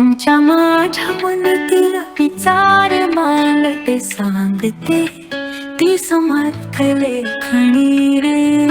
तुमच्या माझ्या मनातील विचार मांडते सांगते ती समर्थ लेखणी रे.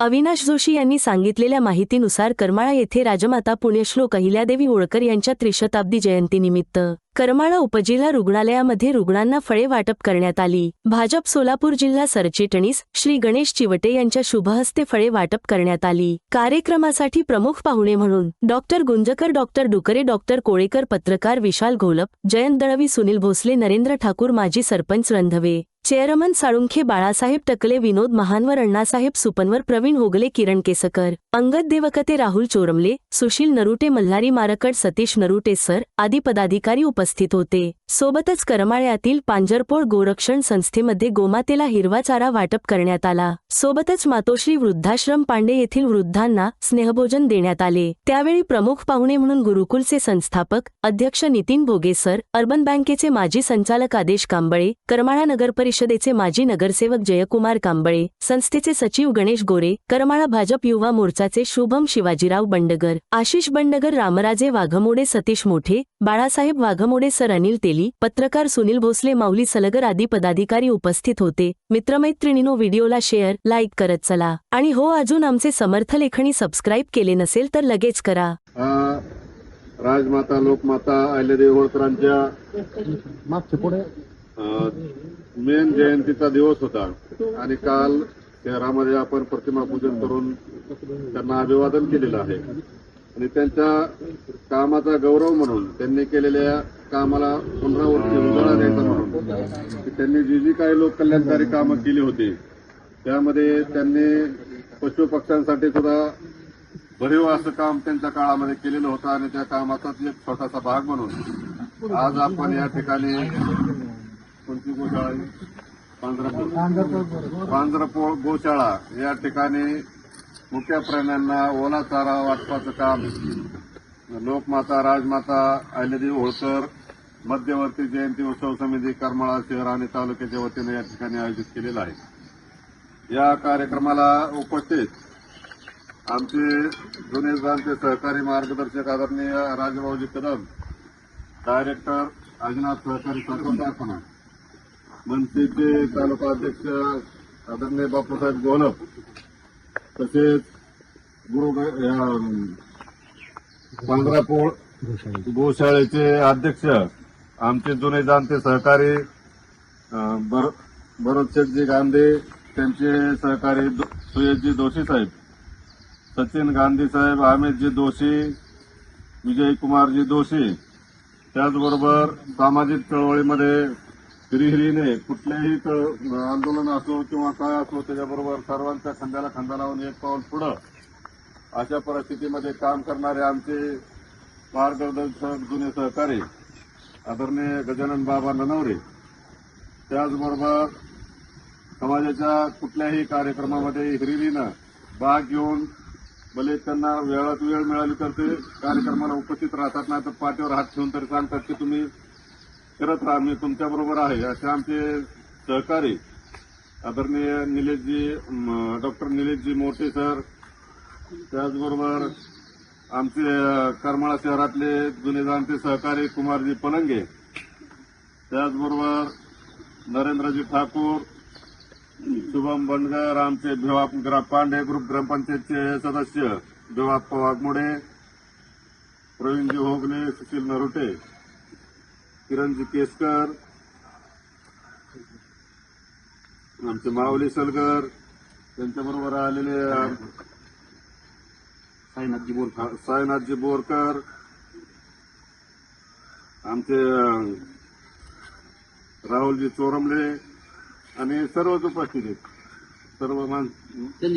अविनाश जोशी यांनी सांगितलेल्या माहितीनुसार करमाळा येथे राजमाता पुण्यश्लोक अहिल्यादेवी होळकर यांच्या त्रिशताब्दी जयंतीनिमित्त करमाळा उपजिल्हा रुग्णालयामध्ये रुग्णांना फळे वाटप करण्यात आली. भाजप सोलापूर जिल्हा सरचिटणीस श्री गणेश चिवटे यांच्या शुभहस्ते फळे वाटप करण्यात आली. कार्यक्रमासाठी प्रमुख पाहुणे म्हणून doctor Gunjkar doctor Dukre doctor Kolekar पत्रकार विशाल घोलप जयंत दळवी सुनील भोसले नरेंद्र ठाकूर माजी सरपंच रंधवे चेअरमन साळुंखे बाळासाहेब टकले विनोद महानवर अण्णासाहेब सुपनवर प्रवीण होगले किरण केसकर अंगद देवकते राहुल चोरमले सुशील नरुटे मल्हारी मारकड सतीश नरुटे सर आदी पदाधिकारी उपस्थित होते. सोबतच करमाळ्यातील पांजरपोळ गोरक्षण संस्थेमध्ये गोमातेला हिरवा चारा वाटप करण्यात आला. सोबतच मातोश्री वृद्धाश्रम पांडे येथील वृद्धांना स्नेहभोजन देण्यात आले. त्यावेळी प्रमुख पाहुणे म्हणून गुरुकुलचे संस्थापक अध्यक्ष नितीन भोगे सर अर्बन बँकेचे माजी संचालक आदेश कांबळे करमाळा नगर परिषद परिषदेचे माजी नगरसेवक जयकुमार कांबळे संस्थेचे सचिव गणेश गोरे करमाळा भाजप युवा मोर्चाचे शुभम शिवाजीराव बंडगर आशिष बंडगर रामराजे वाघमोडे सतीश मोठे बाळासाहेब वाघमोडे सर अनिल तेली पत्रकार सुनील भोसले माऊली सलगर आदी पदाधिकारी उपस्थित होते. मित्रमैत्रिणीनो व्हिडिओला शेअर लाईक करत चला. आणि हो अजून आमचे समर्थ लेखणी सबस्क्राईब केले नसेल तर लगेच करा. राजमाता लोकमाता अहिल्यादेवी होळकरांच्या मागचे पुढे. मेन जयंतीचा दिवस होता आणि काल शहरामध्ये आपण प्रतिमा पूजन करून त्यांना अभिवादन केलेलं आहे. आणि त्यांच्या कामाचा गौरव म्हणून त्यांनी केलेल्या कामाला पुनरावृत्ती उजाळा द्यायचा म्हणून त्यांनी जी जी काही लोक कल्याणकारी कामं केली होती त्यामध्ये त्यांनी पशु पक्ष्यांसाठी सुद्धा भरीव असं काम त्यांच्या काळामध्ये केलेलं होतं आणि त्या कामाचाच एक छोटासा भाग म्हणून आज आपण या ठिकाणी कोणती गोशाळा आहे? गोशाळा. या ठिकाणी मुख्य प्राण्यांना ओला चारा वाटपाचं काम. लोकमाता राजमाता अहिल्यादेवी होळकर मध्यवर्ती जयंती उत्सव समिती करमाळा शहर आणि तालुक्याच्या वतीने या ठिकाणी आयोजित केलेलं आहे. या कार्यक्रमाला उपस्थित आमचे जुने जाणते सहकारी मार्गदर्शक आदरणीय राजभाऊजी कदम डायरेक्टर अजिनाथ सहकारी कारखाना मनसेचे तालुका अध्यक्ष आदरणीय बापूसाहेब गोलप तसेच गुरु पंधरापूर गोशाळेचे अध्यक्ष आमचे जुने जाणते सहकारी बर भरतशेठजी गांधी त्यांचे सहकारी दो- सुयशजी दोषी साहेब सचिन गांधी साहेब अमितजी विजय विजयकुमारजी दोषी त्याचबरोबर सामाजिक चळवळीमध्ये हिरिहिरीने कुठल्याही आंदोलन असो किंवा काय असो त्याच्याबरोबर सर्वांच्या खांद्याला खांदा लावून एक पाऊल पुढं अशा परिस्थितीमध्ये काम करणारे आमचे मार्गदर्शक जुने सहकारी आदरणीय गजानन बाबा ननवरे त्याचबरोबर समाजाच्या कुठल्याही कार्यक्रमामध्ये हिरिरीनं भाग घेऊन भले त्यांना वेळात वेळ मिळाली तर ते कार्यक्रमाला उपस्थित राहतात नाही तर पाठीवर हात ठेवून तरी सांगतात की तुम्ही करत राहा मी तुमच्याबरोबर आहे. असे आमचे सहकारी आदरणीय निलेशजी डॉक्टर निलेशजी मोठे सर त्याचबरोबर आमचे करमाळा शहरातले जुने जाणते सहकारी कुमारजी पलंगे त्याचबरोबर नरेंद्रजी ठाकूर शुभम बनगर आमचे भिवा ग्रा पांडे ग्रुप ग्रामपंचायतचे सदस्य भिवाप्पा वाघमोडे प्रवीणजी होगले सुशील नरुटे किरणजी केसकर आमचे माऊली सलगर त्यांच्याबरोबर आलेले साईनाथजी बोलतो साईनाथजी बोरकर आमचे राहुलजी चोरमले आणि सर्वच उपस्थित आहेत. सर्व मान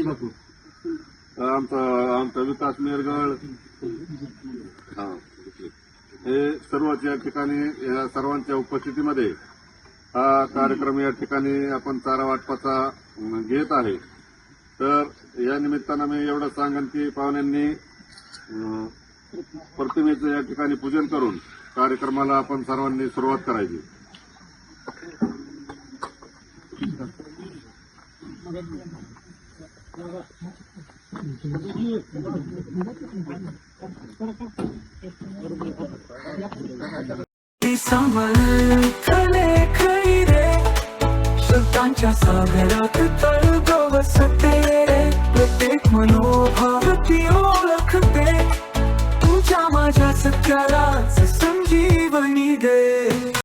बापू आमचा आमचा विकास मेरगळ सर्वच या ठिकाणी या सर्वांच्या उपस्थितीमध्ये हा कार्यक्रम या ठिकाणी आपण चारा वाटपाचा घेत आहे. तर या निमित्तानं मी एवढं सांगेन की पाहुण्यांनी प्रतिमेचं या ठिकाणी पूजन करून कार्यक्रमाला आपण सर्वांनी सुरुवात करायची. समर्थले खरी रे शब्दांच्या